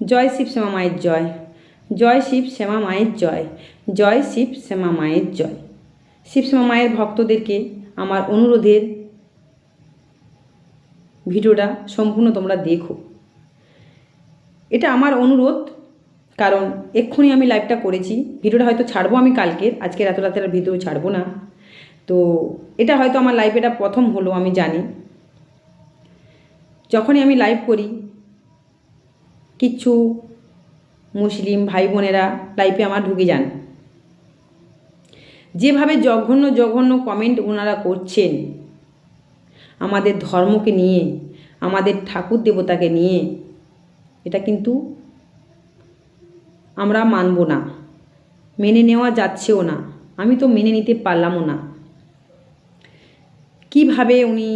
জয় শিব শ্যামা মায়ের জয়। জয় শিব শ্যামা মায়ের জয়। জয় শিব শ্যামা মায়ের জয়। শিব শ্যামা মায়ের ভক্তদেরকে আমার অনুরোধের ভিডিওটা সম্পূর্ণ তোমরা দেখো। এটা আমার অনুরোধ, কারণ এক্ষুনি আমি লাইভটা করেছি। ভিডিওটা হয়তো ছাড়বো আমি কালকে, আজকে এত রাতের ভিডিও ছাড়বো না। তো এটা হয়তো আমার লাইভ এটা প্রথম হলো, আমি জানি। যখনই আমি লাইভ করি কিচ্ছু মুসলিম ভাই বোনেরা লাইভে আমার ঢুকে যান। যেভাবে জঘন্য জঘন্য কমেন্ট ওনারা করছেন, আমাদের ধর্মকে নিয়ে, আমাদের ঠাকুর দেবতাকে নিয়ে, এটা কিন্তু আমরা মানব না, মেনে নেওয়া যাচ্ছেও না, আমি তো মেনে নিতে পারলামও না। কীভাবে উনি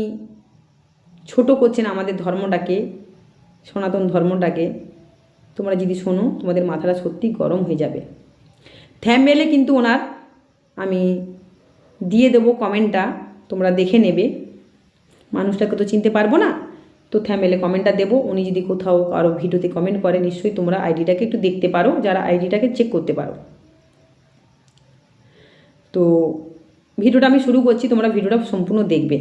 ছোট করছেন আমাদের ধর্মটাকে, সনাতন ধর্মটাকে তোমরা যদি শোনো, তোমাদের মাথাটা সত্যি গরম হয়ে যাবে। থ্যাম্বেলে কিন্তু ওনার, আমি দিয়ে দেবো কমেন্টটা, তোমরা দেখে নেবে। মানুষটাকে তো চিনতে পারব না, তো থ্যামেলে কমেন্টটা দেবো। উনি যদি কোথাও কারও ভিডিওতে কমেন্ট করে, নিশ্চয়ই তোমরা আইডিটাকে একটু দেখতে পারো, যারা আইডিটাকে চেক করতে পারো। তো ভিডিওটা আমি শুরু করছি, তোমরা ভিডিওটা সম্পূর্ণ দেখবে।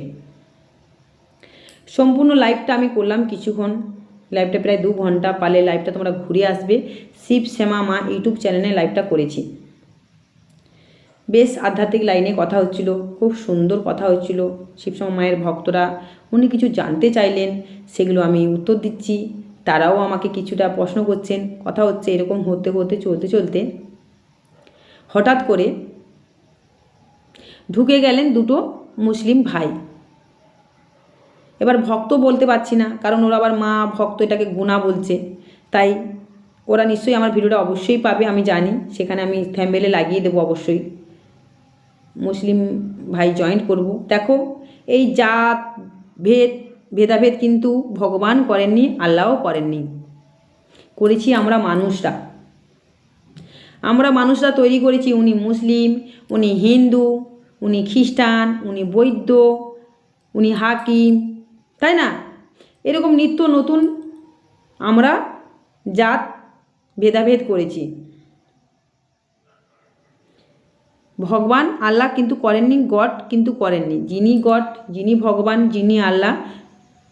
সম্পূর্ণ লাইভটা আমি করলাম কিছুক্ষণ। লাইভটা প্রায় দু ঘণ্টা পালে লাইভটা তোমরা ঘুরে আসবে। শিব, শ্যামা, মা ইউটিউব চ্যানেলে লাইভটা করেছি। বেশ আধ্যাত্মিক লাইনে কথা হচ্ছিল, খুব সুন্দর কথা হচ্ছিল। শিবশ্যামা মায়ের ভক্তরা উনি কিছু জানতে চাইলেন, সেগুলো আমি উত্তর দিচ্ছি। তারাও আমাকে কিছুটা প্রশ্ন করছেন, কথা হচ্ছে এরকম হতে হতে, চলতে চলতে। হঠাৎ করে ঢুকে গেলেন দুটো মুসলিম ভাই। এবার ভক্ত বলতে পারছি না, কারণ ওরা আবার মা ভক্ত এটাকে গুণা বলছে। তাই ওরা নিশ্চয়ই আমার ভিডিওটা অবশ্যই পাবে, আমি জানি। সেখানে আমি থ্যাম্বেলে লাগিয়ে দেবো অবশ্যই। মুসলিম ভাই জয়েন্ট করব। দেখো, এই জাত, ভেদ, ভেদাভেদ কিন্তু ভগবান করেননি, আল্লাহও করেননি। করেছি আমরা মানুষরা। আমরা মানুষরা তৈরি করেছি উনি মুসলিম, উনি হিন্দু, উনি খ্রিস্টান, উনি বৈদ্য, উনি হাকিম তাই না? এরকম নিত্য নতুন আমরা জাত ভেদাভেদ করেছি। ভগবান আল্লাহ কিন্তু করেননি, গড কিন্তু করেননি। যিনি গড, যিনি ভগবান, যিনি আল্লাহ,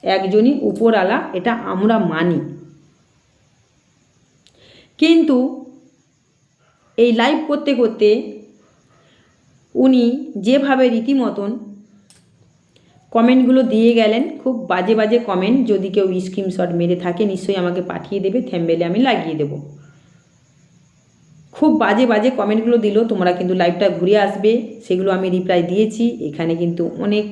একজনই উপর আল্লাহ এটা আমরা মানি। কিন্তু এই লাইভ করতে করতে উনি যেভাবে রীতিমতন কমেন্টগুলো দিয়ে গেলেন, খুব বাজে বাজে কমেন্ট, যদি কেউ স্ক্রিনশট মেরে থাকে, নিশ্চয়ই আমাকে পাঠিয়ে দেবে, থ্যাম্বেলে আমি লাগিয়ে দেবো। খুব বাজে বাজে কমেন্টগুলো দিল, তোমরা কিন্তু লাইভটা ঘুরে আসবে, সেগুলো আমি রিপ্লাই দিয়েছি, এখানে কিন্তু অনেক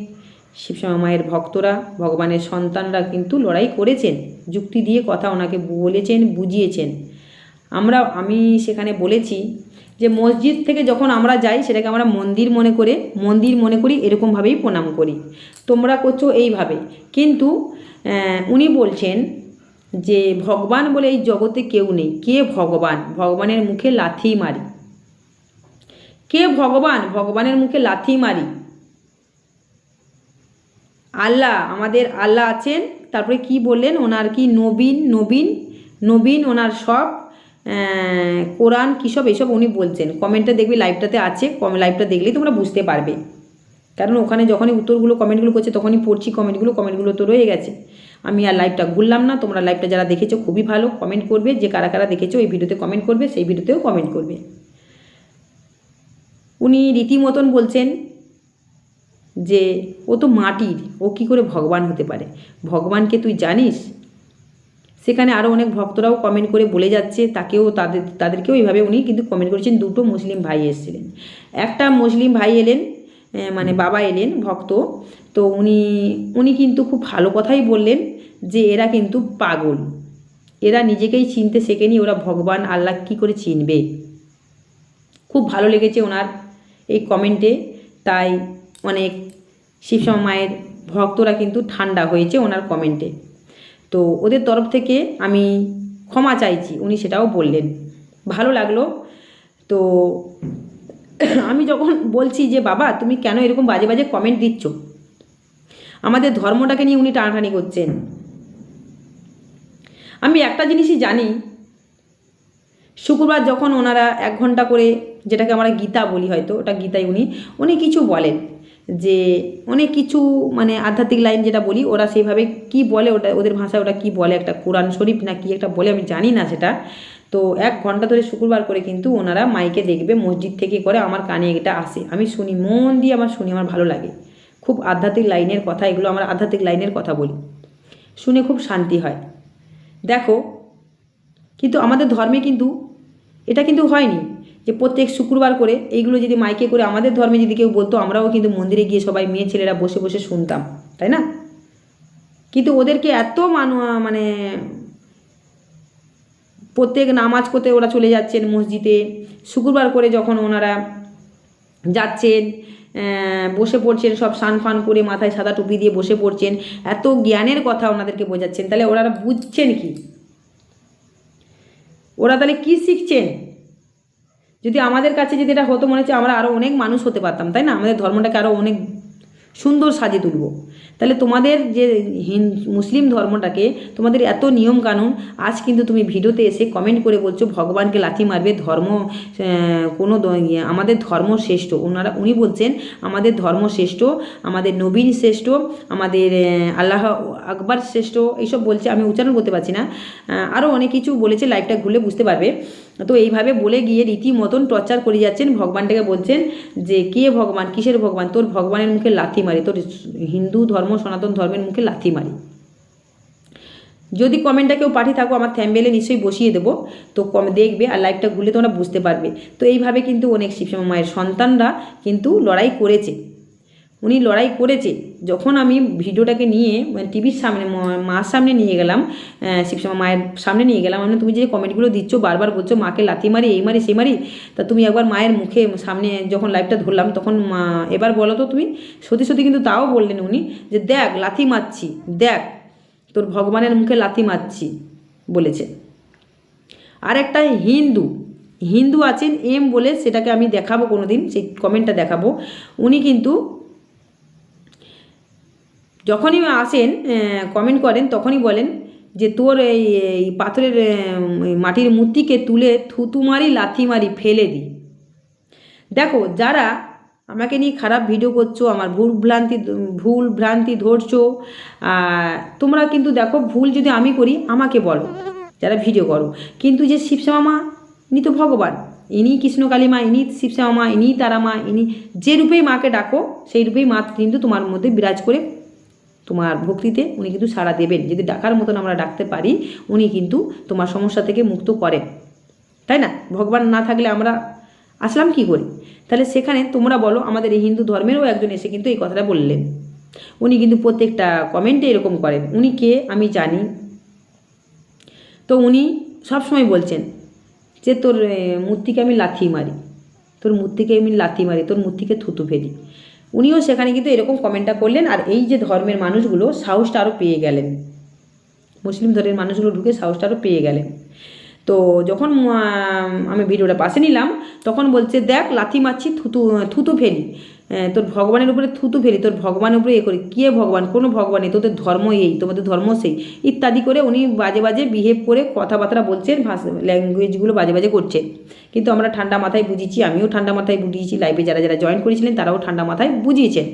শিবশ্যামা মায়ের ভক্তরা, ভগবানের সন্তানরা কিন্তু লড়াই করেছেন, যুক্তি দিয়ে কথা ওনাকে বলেছেন, বুঝিয়েছেন। আমরা, আমি সেখানে বলেছি যে মসজিদ থেকে যখন আমরা যাই, সেটাকে আমরা মন্দির মনে করে, মন্দির মনে করি এরকমভাবেই প্রণাম করি। তোমরা করছ এইভাবে। কিন্তু উনি বলছেন যে, ভগবান বলে এই জগতে কেউ নেই। কে ভগবান? ভগবানের মুখে লাথি মারি। কে ভগবান? ভগবানের মুখে লাথি মারি। আল্লাহ, আমাদের আল্লাহ আছেন। তারপরে কি বললেন? ওনার কি নবীন নবীন? নবীন ওনার সব কোরআন কী সব এসব উনি বলছেন। কমেন্টটা দেখবে লাইভটাতে আছে। লাইভটা দেখলেই তোমরা বুঝতে পারবে। কারণ ওখানে যখনই উত্তরগুলো কমেন্টগুলো করছে, তখনই পড়ছি কমেন্টগুলো কমেন্টগুলো তো রয়ে গেছে। আমি আর লাইভটা ঘুরলাম না। তোমরা লাইভটা যারা দেখেছ, খুবই ভালো। কমেন্ট করবে। যে কারা কারা দেখেছ, এই ভিডিওতে কমেন্ট করবে, সেই ভিডিওতেও কমেন্ট করবে। উনি রীতিমতন বলছেন যে, ও তো মাটির। ও কী করে ভগবান হতে পারে? ভগবানকে তুই জানিস? সেখানে আরও অনেক ভক্তরাও কমেন্ট করে বলে যাচ্ছে তাকেও তাদের তাদেরকেও এইভাবে উনি কিন্তু কমেন্ট করেছেন। দুটো মুসলিম ভাই এসেছিলেন। একটা মুসলিম ভাই এলেন মানে বাবা এলেন ভক্ত। তো উনি উনি কিন্তু খুব ভালো কথাই বললেন যে এরা কিন্তু পাগল। এরা নিজেকেই চিনতে শেখেনি ওরা ভগবান আল্লাহ কী করে চিনবে? খুব ভালো লেগেছে ওনার এই কমেন্টে তাই অনেক শিবশ্যামা মায়ের ভক্তরা কিন্তু ঠান্ডা হয়েছে ওনার কমেন্টে তো ওদের তরফ থেকে আমি ক্ষমা চাইছি, উনি সেটাও বললেন। ভালো লাগল। তো আমি যখন বলছি যে, বাবা, তুমি কেন এরকম বাজে বাজে কমেন্ট দিচ্ছ? আমাদের ধর্মটাকে নিয়ে উনি টানাটানি করছেন। আমি একটা জিনিসই জানি, শুক্রবার যখন ওনারা এক ঘণ্টা করে যেটাকে আমরা গীতা বলি হয়তো, ওটা গীতায় উনি উনি কিছু বলেন। যে অনেক কিছু মানে আধ্যাত্মিক লাইন যেটা বলি, ওরা সেইভাবে কি বলে, ওটা, ওদের ভাষায় ওটা কি বলে, একটা কোরআন শরীফ না কি একটা বলে আমি জানি না সেটা। তো এক ঘণ্টা ধরে শুক্রবার করে কিন্তু ওনারা মাইকে দেখবে, মসজিদ থেকে করে আমার কানে এটা আসে। আমি শুনি, মন দিয়ে আমার শুনি, আমার ভালো লাগে। খুব আধ্যাত্মিক লাইনের কথা, এগুলো আমরা আধ্যাত্মিক লাইনের কথা বলি। শুনে খুব শান্তি হয়। দেখো, কিন্তু আমাদের ধর্মে কিন্তু এটা কিন্তু হয়নি। যে প্রত্যেক শুক্রবার করে এইগুলো যদি মাইকে করে আমাদের ধর্মে যদি কেউ বলতো, আমরাও কিন্তু মন্দিরে গিয়ে সবাই মেয়ে ছেলেরা বসে বসে শুনতাম, তাই না? কিন্তু ওদেরকে এত মানু মানে প্রত্যেক নামাজ করতে ওরা চলে যাচ্ছেন মসজিদে। শুক্রবার করে যখন ওনারা যাচ্ছেন বসে পড়ছেন, সব সান ফান করে মাথায় সাদা টুপি দিয়ে বসে পড়ছেন, এত জ্ঞানের কথা ওনাদেরকে বোঝাচ্ছেন। তাহলে ওনারা বুঝছেন কি? ওরা তাহলে কি শিখছেন? যদি আমাদের কাছে যদি এটা হতো মনে হচ্ছে আমরা আরও অনেক মানুষ হতে পারতাম তাই না? আমাদের ধর্মটাকে আরও অনেক সুন্দর সাজিয়ে তুলব। তাহলে তোমাদের যে হিন মুসলিম ধর্মটাকে তোমাদের এত নিয়ম কানুন আজ কিন্তু তুমি ভিডিওতে এসে কমেন্ট করে বলছো ভগবানকে লাথি মারবে ধর্ম কোনো ইয়ে, আমাদের ধর্ম শ্রেষ্ঠ। ওনারা উনি বলছেন আমাদের ধর্ম শ্রেষ্ঠ আমাদের নবীন শ্রেষ্ঠ আমাদের আল্লাহ আকবর শ্রেষ্ঠ এইসব বলছে আমি উচ্চারণ করতে পারছি না। আরও অনেক কিছু বলেছে লাইভটা ঘুরলে বুঝতে পারবে। তো এইভাবে বলে গিয়ে রীতিমতন টর্চার করে যাচ্ছেন, ভগবানটাকে বলছেন যে, কে ভগবান? কিসের ভগবান? তোর ভগবানের মুখে লাথি মারি, তোর হিন্দু ধর্ম, সনাতন ধর্মের মুখে লাথি মারি। যদি কমেন্টটা কেউ পাঠিয়ে থাকো, আমার থ্যাম্বেলে নিশ্চয়ই বসিয়ে দেবো। তো কম, দেখবে আর লাইভটা ঘুরলে তোমরা বুঝতে পারবে। তো এইভাবে কিন্তু অনেক শিবশ্যামা মায়ের সন্তানরা কিন্তু লড়াই করেছে। উনি লড়াই করেছে। যখন আমি ভিডিওটাকে নিয়ে মানে টিভির সামনে মার সামনে নিয়ে গেলাম শিবশ্যামা মায়ের সামনে নিয়ে গেলাম মানে তুমি যে কমেন্টগুলো দিচ্ছ, বারবার বলছো, মাকে লাথি মারি, এই মারি সেই মারি, তা তুমি একবার মায়ের মুখে সামনে যখন লাইভটা ধরলাম, তখন মা, এবার বলো তো তুমি, সত্যি সত্যি কিন্তু তাও বললেন উনি যে, দেখ, লাথি মারছি, দেখ, তোর ভগবানের মুখে লাথি মারছি, বলেছে। আর একটা হিন্দু হিন্দু আছেন এম বলে সেটাকে আমি দেখাবো কোনো দিন সেই কমেন্টটা দেখাবো। উনি কিন্তু যখনই আসেন কমেন্ট করেন, তখনই বলেন যে তোর এই পাথরের মাটির মূর্তিকে তুলে থুতু মারি, লাথি মারি, ফেলে দিই দেখো, যারা আমাকে নিয়ে খারাপ ভিডিও করছ, আমার ভুল ভ্রান্তি ভুল ভ্রান্তি ধরছো তোমরা কিন্তু দেখো, ভুল যদি আমি করি, আমাকে বলো, যারা ভিডিও করো। কিন্তু যে শিবশ্যামা ইনি তো ভগবান। ইনি কৃষ্ণকালী মা ইনি শিবশ্যামা ইনি তারা মা ইনি যে রূপেই মাকে ডাকো, সেই রূপেই মা কিন্তু তোমার মধ্যে বিরাজ করে তোমার ভক্তিতে উনি কিন্তু সাড়া দেবেন। যদি ডাকার মতন আমরা ডাকতে পারি, উনি কিন্তু তোমার সমস্যা থেকে মুক্ত করেন। তাই না? ভগবান না থাকলে আমরা আসলাম কি করি? তাহলে সেখানে তোমরা বলো, আমাদের এই হিন্দু ধর্মেরও একজন এসে কিন্তু এই কথাটা বললেন। উনি কিন্তু প্রত্যেকটা কমেন্টে এরকম করেন। উনি কে? আমি জানি। তো উনি সবসময় বলছেন যে, তোর মূর্তিকে আমি লাথি মারি। তোর মূর্তিকে আমি লাথি মারি। তোর মূর্তিকে থুতু ফেলি। উনিও সেখানে কিন্তু এরকম কমেন্টটা করলেন আর এই যে ধর্মের মানুষগুলো সাহসটা আরও পেয়ে গেলেন। মুসলিম ধর্মের মানুষগুলো ঢুকে সাহসটা আরও পেয়ে গেলেন। তো যখন আমি ভিডিওটা পাশে নিলাম, তখন বলছে, দেখ, লাথি মারছি থুতু থুতু ফেলি। তোর ভগবানের উপরে থুতু ফেলি, তোর ভগবানের উপরে এ করি। কে ভগবান? কোনো ভগবান নেই, তোদের ধর্ম এই, তোমাদের ধর্ম সেই। ইত্যাদি করে উনি বাজে বাজে বিহেভ করে কথাবার্তা বলছেন ভাষা ল্যাঙ্গুয়েজগুলো বাজে বাজে করছেন। কিন্তু আমরা ঠান্ডা মাথায় বুঝিয়েছি, আমিও ঠান্ডা মাথায় বুঝিয়েছি লাইফে যারা যারা জয়েন করেছিলেন, তারাও ঠান্ডা মাথায় বুঝিয়েছেন।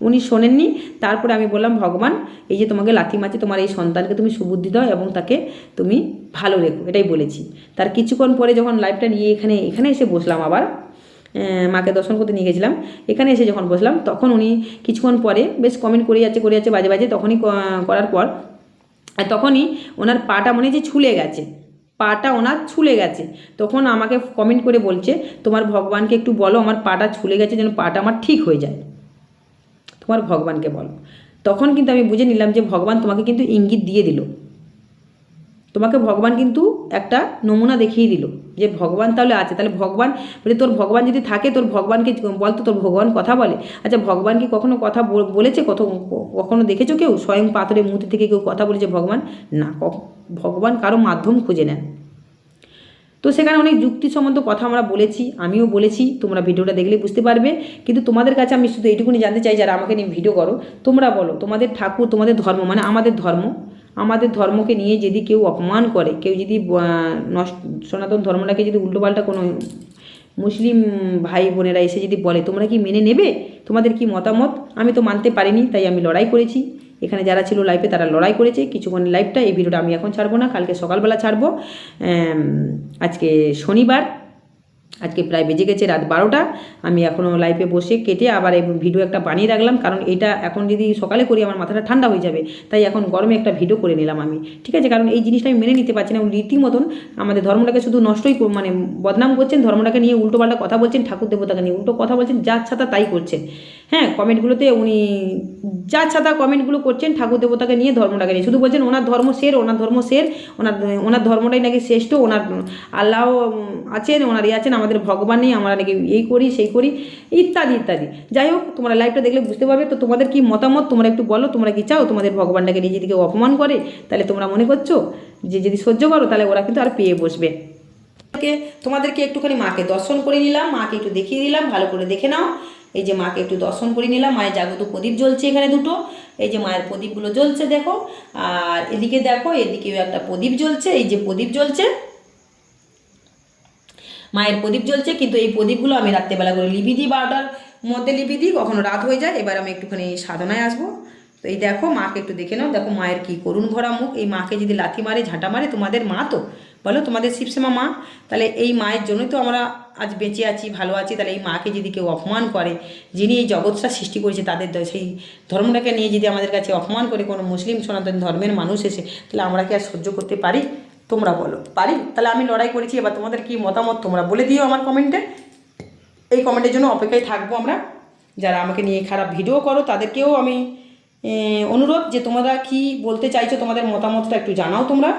উনি শোনেননি, তারপরে আমি বললাম, ভগবান, এই যে তোমাকে লাথি মারছে, তোমার এই সন্তানকে তুমি সুবুদ্ধি দাও এবং তাকে তুমি ভালো রেখো। এটাই বলেছি। তার কিছুক্ষণ পরে যখন লাইফটা নিয়ে এখানে এখানে এসে বসলাম আবার মাকে দর্শন করতে নিয়ে গেছিলাম। এখানে এসে যখন বসলাম, তখন উনি কিছুক্ষণ পরে বেশ কমেন্ট করে যাচ্ছে করে যাচ্ছে, বাজে বাজে, তখনই করার পর তখনই ওনার পাটা মনে যে ছুলে গেছে। পাটা ওনার ছুলে গেছে। তখন আমাকে কমেন্ট করে বলছে, তোমার ভগবানকে একটু বলো, আমার পাটা ছুলে গেছে যেন পাটা আমার ঠিক হয়ে যায়। তোমার ভগবানকে বলো। তখন কিন্তু আমি বুঝে নিলাম যে ভগবান তোমাকে কিন্তু ইঙ্গিত দিয়ে দিল। তোমাকে ভগবান কিন্তু একটা নমুনা দেখিয়ে দিল যে ভগবান তাহলে আছে। তাহলে ভগবান, বলে তোর ভগবান যদি থাকে, তোর ভগবানকে বলতো তোর ভগবান কথা বলে। আচ্ছা ভগবান কি কখনো কথা বল- বলেছে? কত কখনো দেখেছ কেউ? স্বয়ং পাথরের মূর্তি থেকে কেউ কথা বলেছে ভগবান? না ভগবান কারও মাধ্যম খুঁজে নেন। তো সেখানে অনেক যুক্তি সম্বন্ধ কথা আমরা বলেছি, আমিও বলেছি, তোমরা ভিডিওটা দেখলে বুঝতে পারবে। কিন্তু তোমাদের কাছে আমি শুধু এইটুকুনি জানতে চাই, যারা আমাকে নিয়ে ভিডিও করো, তোমরা বলো, তোমাদের ঠাকুর, তোমাদের ধর্ম মানে আমাদের ধর্ম আমাদের ধর্মকে নিয়ে যদি কেউ অপমান করে, কেউ যদি নষ্ট, সনাতন ধর্মটাকে যদি উল্টোপাল্টা কোনো মুসলিম ভাই বোনেরা এসে যদি বলে, তোমরা কি মেনে নেবে? তোমাদের কি মতামত? আমি তো মানতে পারিনি, তাই আমি লড়াই করেছি। এখানে যারা ছিল লাইভে তারা লড়াই করেছে। কিছুক্ষণ লাইভটা এই ভিডিওটা আমি এখন ছাড়বো না, কালকে সকালবেলা ছাড়বো। আজকে শনিবার। আজকে প্রায় বেজে গেছে রাত বারোটা। আমি এখনও লাইফে বসে কেটে আবার এই ভিডিও একটা বানিয়ে রাখলাম, কারণ এটা এখন যদি সকালে করি আমার মাথাটা ঠান্ডা হয়ে যাবে, তাই এখন গরমে একটা ভিডিও করে নিলাম আমি। ঠিক আছে? কারণ এই জিনিসটা আমি মেনে নিতে পারছি না রীতিমতন আমাদের ধর্মটাকে শুধু নষ্টই মানে বদনাম করছেন, ধর্মটাকে নিয়ে উল্টোপাল্টা কথা বলছেন, ঠাকুর দেবতাকে নিয়ে উল্টো কথা বলছেন, যা ছাতা তাই করছেন। হ্যাঁ কমেন্টগুলোতে উনি যা ছাতা কমেন্টগুলো করছেন, ঠাকুর দেবতাকে নিয়ে ধর্মটাকে নিয়ে শুধু বলছেন ওনার ধর্ম সের, ওনার ধর্ম সের, ওনার ওনার ধর্মটাই নাকি শ্রেষ্ঠ, ওনার আল্লাহ আছেন, ওনার ইয়ে আছেন, আমাদের ভগবান নেই, আমরা নাকি এই করি, সেই করি, ইত্যাদি ইত্যাদি। যাই হোক, তোমরা লাইভটা দেখলে বুঝতে পারবে, তো তোমাদের কি মতামত, তোমরা একটু বলো, তোমরা কি চাও, তোমাদের ভগবানটাকে নিয়ে যদি কেউ অপমান করে? তাহলে তোমরা মনে করছ যে যদি সহ্য করো, তাহলে ওরা কিন্তু আর পেয়ে বসবে। তোমাদেরকে তোমাদেরকে একটুখানি মাকে দর্শন করে নিলাম, মাকে একটু দেখিয়ে দিলাম, ভালো করে দেখে নাও। এই যে মাকে একটু দর্শন করে নিলাম, মায়ের জাগত প্রদীপ জ্বলছে এখানে দুটো। এই যে মায়ের প্রদীপগুলো জ্বলছে, দেখো। আর এদিকে দেখো, এদিকেও একটা প্রদীপ জ্বলছে, এই যে প্রদীপ জ্বলছে। মায়ের প্রদীপ জ্বলছে, কিন্তু এই প্রদীপগুলো আমি রাত্রেবেলা করে লিপি দিই, বারোটার মধ্যে লিপি দিই, কখনো রাত হয়ে যায়, এবার আমি একটুখানি সাধনায় আসব। তো এই দেখো, মাকে একটু দেখে নাও, দেখো মায়ের কি করুণ ভরা মুখ। এই মাকে যদি লাথি মারে, ঝাঁটা মারে, তোমাদের মা তো? বলো, তোমাদের শিবসেমা মা? তাহলে এই মায়ের জন্যই তো আমরা আজ বেঁচে আছি, ভালো আছি, তাহলে এই মাকে যদি কেউ অপমান করে, যিনি এই জগৎটা সৃষ্টি করেছে তাদের সেই ধর্মটাকে নিয়ে যদি আমাদের কাছে অপমান করে কোনো মুসলিম সনাতন ধর্মের মানুষ এসে, তাহলে আমরা কি আর সহ্য করতে পারি? তোমরা বলো। পারি? তাহলে আমি লড়াই করেছি, এবার তোমাদের কি মতামত তোমরা বলে দিও আমার কমেন্টে। এই কমেন্টের জন্য অপেক্ষায় থাকব আমরা। যারা আমাকে নিয়ে খারাপ ভিডিও করো, তাদেরকেও আমি অনুরোধ যে তোমরা কি বলতে চাইছো, তোমাদের মতামতটা একটু জানাও তোমরা।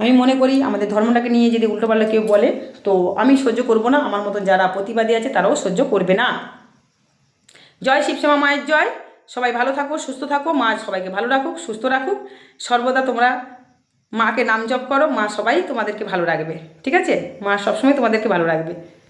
আমি মনে করি আমাদের ধর্মটাকে নিয়ে যদি উল্টোপাল্টা কেউ বলে, তো আমি সহ্য করব না, আমার মতন যারা প্রতিবাদী আছে তারাও সহ্য করবে না। জয় শিবশ্যামা মায়ের জয়। সবাই ভালো থাকো, সুস্থ থাকো, মা সবাইকে ভালো রাখুক, সুস্থ রাখুক। সর্বদা তোমরা মাকে নাম জপ করো, মা সবাই তোমাদেরকে ভালো রাখবে, ঠিক আছে? মা সবসময় তোমাদেরকে ভালো রাখবে।